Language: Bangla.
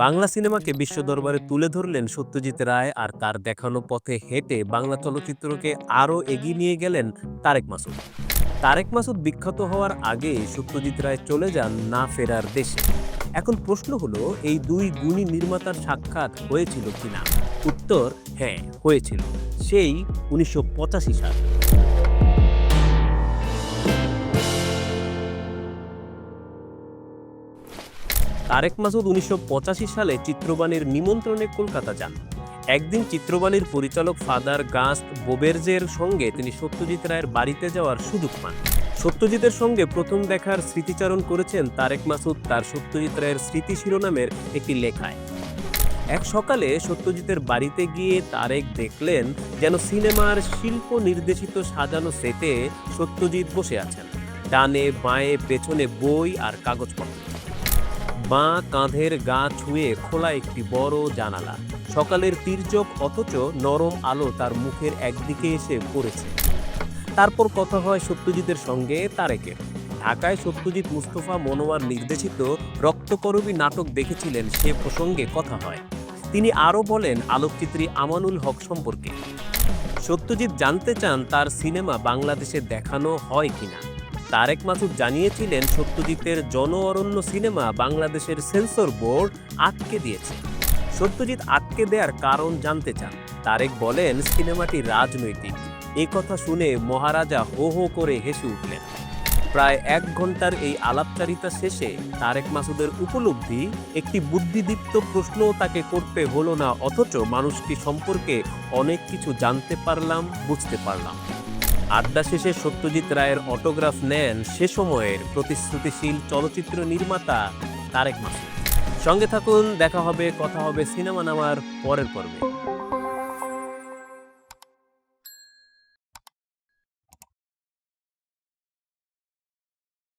বাংলা সিনেমাকে বিশ্ব দরবারে তুলে ধরলেন সত্যজিৎ রায় আর তার দেখানো পথে হেঁটে বাংলা চলচ্চিত্রকে আরও এগিয়ে নিয়ে গেলেন তারেক মাসুদ। তারেক মাসুদ বিখ্যাত হওয়ার আগে সত্যজিৎ রায় চলে যান না ফেরার দেশে। এখন প্রশ্ন হলো, এই দুই গুণী নির্মাতার সাক্ষাৎ হয়েছিল কিনা? উত্তর হ্যাঁ হয়েছিল। সেই উনিশশো সাল। তারেক মাসুদ উনিশশো পঁচাশি সালে চিত্রবাণীর নিমন্ত্রণে কলকাতা যান। একদিন চিত্রবাণীর পরিচালক ফাদার গাস্ট বোবেরজের সঙ্গে তিনি সত্যজিৎ রায়ের বাড়িতে যাওয়ার সুযোগ পান। সত্যজিতের সঙ্গে প্রথম দেখার স্মৃতিচারণ করেছেন তারেক মাসুদ তার সত্যজিৎ রায়ের স্মৃতি শিরোনামের একটি লেখায়। এক সকালে সত্যজিতের বাড়িতে গিয়ে তারেক দেখলেন যেন সিনেমার শিল্প নির্দেশিত সাজানো সেটে সত্যজিৎ বসে আছেন। ডানে, বাঁয়ে, পেছনে বই আর কাগজপত্র। বাঁ কাঁধের গা ছুঁয়ে খোলা একটি বড় জানালা। সকালের তির্যক অথচ নরম আলো তার মুখের একদিকে এসে পড়েছে। তারপর কথা হয় সত্যজিতের সঙ্গে তারেকের। ঢাকায় সত্যজিৎ মুস্তফা মনোয়ার নির্দেশিত রক্তকরবী নাটক দেখেছিলেন, সে প্রসঙ্গে কথা হয়। তিনি আরও বলেন, আলোকচিত্রী আমানুল হক সম্পর্কে। সত্যজিৎ জানতে চান তার সিনেমা বাংলাদেশে দেখানো হয় কিনা। তারেক মাসুদ জানিয়েছিলেন, সত্যজিতের জন অরণ্য সিনেমা বাংলাদেশের সেন্সর বোর্ড আটকে দিয়েছে। সত্যজিৎ আটকে দেওয়ার কারণ জানতে চান। তারেক বলেন, সিনেমাটি রাজনৈতিক। এই কথা শুনে মহারাজা হো হো করে হেসে উঠলেন। প্রায় এক ঘণ্টার এই আলাপচারিতা শেষে তারেক মাসুদের উপলব্ধি একটি বুদ্ধিদীপ্ত প্রশ্নও তাকে করতে হলো না, অথচ মানুষটি সম্পর্কে অনেক কিছু জানতে পারলাম, বুঝতে পারলাম। আড্ডা শেষে সত্যজিৎ রায়ের অটোগ্রাফ নেন সে সময়ের প্রতিশ্রুতিশীল চলচ্চিত্র নির্মাতা তারেক মাসুদ। সঙ্গে থাকুন, দেখা হবে, কথা হবে সিনেমা নামার পরের পর্বে।